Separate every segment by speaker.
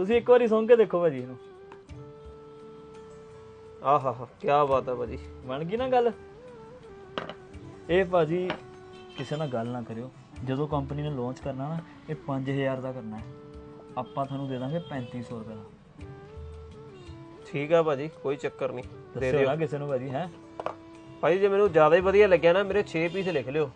Speaker 1: ਤੁਸੀਂ ਇੱਕ ਵਾਰੀ ਸੁਣ ਕੇ ਦੇਖੋ ਭਾਜੀ ਇਹਨੂੰ।
Speaker 2: ਆਹਾ ਹਾ ਕੀ ਬਾਤ ਹੈ ਭਾਜੀ।
Speaker 1: ਬਣ ਗਈ ਨਾ ਗੱਲ? ਇਹ ਭਾਜੀ ਕਿਸੇ ਨਾਲ ਗੱਲ ਨਾ ਕਰਿਓ। ਜਦੋਂ ਕੰਪਨੀ ਨੇ ਲਾਂਚ ਕਰਨਾ ਨਾ ਇਹ 5000 ਦਾ ਕਰਨਾ ਹੈ। ਆਪਾਂ ਤੁਹਾਨੂੰ ਦੇ ਦਾਂਗੇ 3500 ਰੁਪਏ ਦਾ।
Speaker 2: ਠੀਕ ਆ ਭਾਜੀ ਕੋਈ ਚੱਕਰ ਨਹੀਂ। ਦੇ ਦਿਓ।
Speaker 1: ਨਾ ਕਿਸੇ ਨੂੰ ਭਾਜੀ ਹੈ?
Speaker 2: ਭਾਜੀ ਜੇ ਮੈਨੂੰ ਜ਼ਿਆਦਾ ਹੀ ਵਧੀਆ ਲੱਗਿਆ ਨਾ ਮੇਰੇ 6 ਪੀਸ ਲਿਖ ਲਿਓ।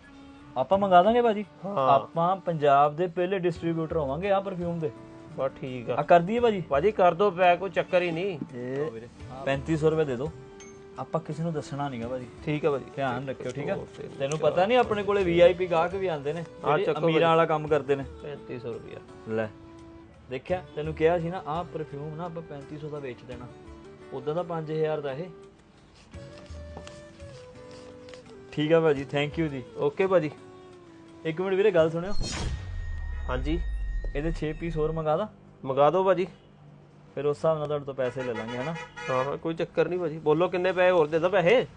Speaker 1: ਆਪਾਂ ਮੰਗਾ ਦਾਂਗੇ ਭਾਜੀ। ਆਪਾਂ ਪੰਜਾਬ ਦੇ ਪਹਿਲੇ ਡਿਸਟ੍ਰੀਬਿਊਟਰ ਹੋਵਾਂਗੇ ਆ ਪਰਫਿਊਮ ਦੇ।
Speaker 2: ਬਸ ਠੀਕ ਆ।
Speaker 1: ਆ ਕਰ ਦਈਏ ਭਾਜੀ?
Speaker 2: ਭਾਜੀ ਕਰ ਦੋ ਪੈਕ ਕੋਈ ਚੱਕਰ ਹੀ ਨਹੀਂ।
Speaker 1: ਇਹ 3500 ਰੁਪਏ ਦੇ ਦਿਓ ਆਪਾਂ ਕਿਸੇ ਨੂੰ ਦੱਸਣਾ ਨਹੀਂਗਾ ਭਾਜੀ।
Speaker 2: ਠੀਕ ਆ ਭਾਜੀ।
Speaker 1: ਧਿਆਨ ਰੱਖਿਓ ਠੀਕ ਆ? ਤੈਨੂੰ ਪਤਾ ਨਹੀਂ ਆਪਣੇ ਕੋਲੇ ਵੀਆਈਪੀ ਗਾਹਕ ਵੀ ਆਉਂਦੇ ਨੇ ਜਿਹੜੇ ਅਮੀਰਾਂ ਵਾਲਾ ਕੰਮ ਕਰਦੇ ਨੇ।
Speaker 2: 3500 ਰੁਪਿਆ
Speaker 1: ਲੈ ਦੇਖਿਆ ਤੈਨੂੰ ਕਿਹਾ ਸੀ ਨਾ ਆਹ ਪਰਫਿਊਮ ਨਾ ਆਪਾਂ 3500 ਦਾ ਵੇਚ ਦੇਣਾ। ਉਦਾਂ ਦਾ 5000 ਦਾ ਇਹ। ਠੀਕ ਆ ਭਾਜੀ ਥੈਂਕ ਯੂ ਜੀ।
Speaker 2: ਓਕੇ ਭਾਜੀ।
Speaker 1: ਇੱਕ ਮਿੰਟ ਵੀਰੇ ਗੱਲ ਸੁਣਿਓ।
Speaker 2: ਹਾਂਜੀ।
Speaker 1: ਇਹਦੇ 6 ਪੀਸ ਹੋਰ ਮੰਗਾ ਦਾ?
Speaker 2: ਮੰਗਾ ਦਿਓ ਭਾਜੀ।
Speaker 1: ਫਿਰ ਉਸ ਹਿਸਾਬ ਨਾਲ ਤੁਹਾਡੇ ਤੋਂ ਪੈਸੇ ਲੈ ਲਾਂਗੇ ਹਨਾ?
Speaker 2: ਹਾਂ ਹਾਂ ਕੋਈ ਚੱਕਰ ਨਹੀਂ ਭਾਜੀ। ਬੋਲੋ ਕਿੰਨੇ ਪੈਸੇ ਹੋਰ ਦੇ ਦੋ ਪੈਸੇ।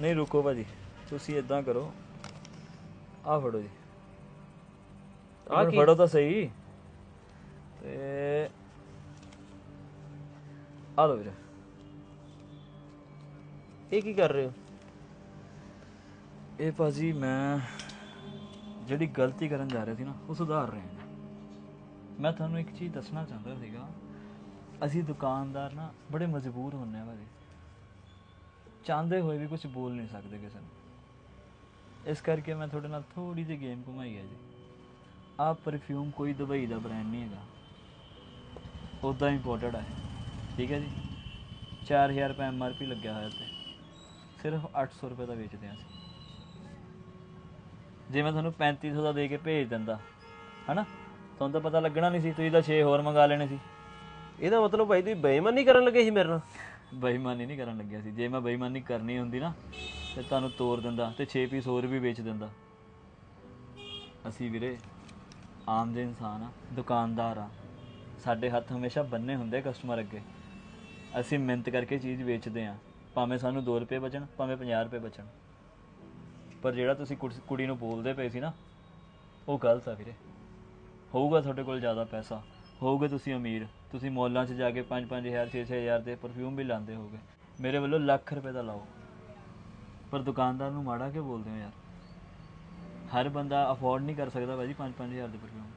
Speaker 1: ਨਹੀਂ ਰੁਕੋ ਭਾਜੀ। ਤੁਸੀਂ ਇਦਾਂ ਕਰੋ। ਆਹ ਫੜੋ ਜੀ।
Speaker 2: ਆਹ
Speaker 1: ਫੜੋ ਤਾਂ ਸਹੀ। ਤੇ ਆ ਲਓ ਵੀਰੇ।
Speaker 2: ਇਹ ਕੀ ਕਰ ਰਹੇ ਹੋ?
Speaker 1: ਇਹ ਭਾਜੀ ਮੈਂ ਜਿਹੜੀ ਗਲਤੀ ਕਰਨ ਜਾ ਰਿਹਾ ਸੀ ਨਾ ਉਹ ਸੁਧਾਰ ਰਿਹਾ ਹਾਂ ਮੈਂ ਤੁਹਾਨੂੰ ਇੱਕ ਚੀਜ਼ ਦੱਸਣਾ ਚਾਹੁੰਦਾ ਸੀਗਾ। ਅਸੀਂ ਦੁਕਾਨਦਾਰ ਨਾ ਬੜੇ ਮਜਬੂਰ ਹੁੰਨੇ ਆ ਭਾਜੀ। ਚਾਹੁੰਦੇ ਹੋਏ ਵੀ ਕੁਝ ਬੋਲ ਨਹੀਂ ਸਕਦੇ ਕਿਸੇ ਨੂੰ। ਇਸ ਕਰਕੇ ਮੈਂ ਤੁਹਾਡੇ ਨਾਲ ਥੋੜੀ ਜਿਹੀ ਗੇਮ ਘੁਮਾਈ ਹੈ ਜੀ। ਆਹ ਪਰਫਿਊਮ ਕੋਈ ਦੁਬਈ ਦਾ ਬ੍ਰਾਂਡ ਨਹੀਂ ਹੈਗਾ। ਉਦਾਂ ਇੰਪੋਰਟਡ ਹੈ ਠੀਕ ਹੈ ਜੀ? 4000 ਰੁਪਏ ਐਮਆਰਪੀ ਲੱਗਿਆ ਹੋਇਆ ਤੇ ਸਿਰਫ 800 ਰੁਪਏ ਦਾ ਵੇਚਦੇ ਹਾਂ ਅਸੀਂ। ਜੇ ਮੈਂ ਤੁਹਾਨੂੰ 3500 ਦਾ ਦੇ ਕੇ ਭੇਜ ਦਿੰਦਾ, ਹਨਾ? ਤੁਹਾਨੂੰ ਤਾਂ ਪਤਾ ਲੱਗਣਾ ਨਹੀਂ ਸੀ ਤੁਸੀਂ ਤਾਂ 6 ਹੋਰ ਮੰਗਾ ਲੈਣੇ ਸੀ।
Speaker 2: ਇਹਦਾ ਮਤਲਬ ਭਾਈ ਤੁਸੀਂ ਬੇਈਮਾਨੀ ਕਰਨ ਲੱਗੇ ਸੀ ਮੇਰੇ ਨਾਲ?
Speaker 1: ਬੇਈਮਾਨੀ ਨਹੀਂ ਕਰਨ ਲੱਗਿਆ ਸੀ। ਜੇ ਮੈਂ ਬੇਈਮਾਨੀ ਕਰਨੀ ਹੁੰਦੀ ਨਾ ਤੇ ਤੁਹਾਨੂੰ ਤੋੜ ਦਿੰਦਾ ਤੇ 6 ਪੀਸ ਹੋਰ ਵੀ ਵੇਚ ਦਿੰਦਾ। ਅਸੀਂ ਵੀਰੇ ਆਮ ਜਿਹੇ ਇਨਸਾਨ ਆ ਦੁਕਾਨਦਾਰ ਆ। ਸਾਡੇ ਹੱਥ ਹਮੇਸ਼ਾ ਬੰਨੇ ਹੁੰਦੇ ਕਸਟਮਰ ਅੱਗੇ। ਅਸੀਂ ਮਿਹਨਤ ਕਰਕੇ ਚੀਜ਼ ਵੇਚਦੇ ਆ। ਭਾਵੇਂ ਸਾਨੂੰ 2 ਰੁਪਏ ਬਚਣ ਭਾਵੇਂ 50 ਰੁਪਏ ਬਚਣ। ਪਰ ਜਿਹੜਾ ਤੁਸੀਂ ਕੁੜੀ ਨੂੰ ਬੋਲਦੇ ਪਏ ਸੀ ਨਾ ਉਹ ਗਲਤ ਆ ਵੀਰੇ। ਹੋਊਗਾ ਤੁਹਾਡੇ ਕੋਲ ਜ਼ਿਆਦਾ ਪੈਸਾ। ਹੋਊਗੇ ਤੁਸੀਂ ਅਮੀਰ। ਤੁਸੀਂ ਮੌਲਾਂ 'ਚ ਜਾ ਕੇ 5-5000 6-6000 ਦੇ ਪਰਫਿਊਮ ਵੀ ਲਾਉਂਦੇ ਹੋਗੇ। ਮੇਰੇ ਵੱਲੋਂ ਲੱਖ ਰੁਪਏ ਦਾ ਲਾਓ। ਪਰ ਦੁਕਾਨਦਾਰ ਨੂੰ ਮਾੜਾ ਕਿਉਂ ਬੋਲਦੇ ਹੋ ਯਾਰ? ਹਰ ਬੰਦਾ ਅਫੋਰਡ ਨਹੀਂ ਕਰ ਸਕਦਾ ਭਾਜੀ 5-5000 ਦੇ ਪਰਫਿਊਮ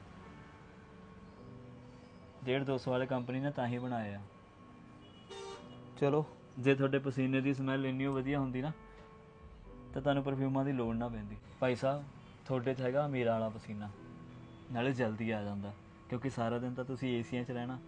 Speaker 1: 1.5 ਵਾਲੇ ਕੰਪਨੀ ਨੇ ਤਾਂ ਹੀ ਬਣਾਏ ਆ।
Speaker 2: ਚਲੋ,
Speaker 1: ਜੇ ਤੁਹਾਡੇ ਪਸੀਨੇ ਦੀ ਸਮੈਲ ਇੰਨੀ ਵਧੀਆ ਹੁੰਦੀ ਨਾ, ਤਾਂ ਤੁਹਾਨੂੰ ਪਰਫਿਊਮਾਂ ਦੀ ਲੋੜ ਨਾ ਪੈਂਦੀ। ਭਾਈ ਸਾਹਿਬ, ਤੁਹਾਡੇ 'ਚ ਹੈਗਾ ਅਮੀਰਾਂ ਵਾਲਾ ਪਸੀਨਾ। ਨਾਲੇ ਜਲਦੀ ਆ ਜਾਂਦਾ ਕਿਉਂਕਿ ਸਾਰਾ ਦਿਨ ਤਾਂ ਤੁਸੀਂ ਏਸੀਆਂ 'ਚ ਰਹਿਣਾ।